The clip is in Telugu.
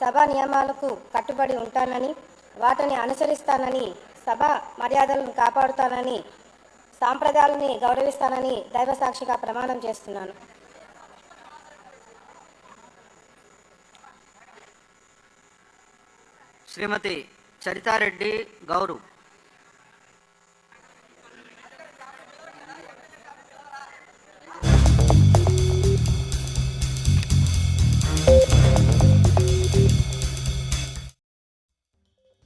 సభ నియమాలకు కట్టుబడి ఉంటానని వాటిని అనుసరిస్తానని సభ మర్యాదలను కాపాడుతానని సాంప్రదాయాలని గౌరవిస్తానని దైవసాక్షిగా ప్రమాణం చేస్తున్నాను. శ్రీమతి చరితారెడ్డి గౌరవ్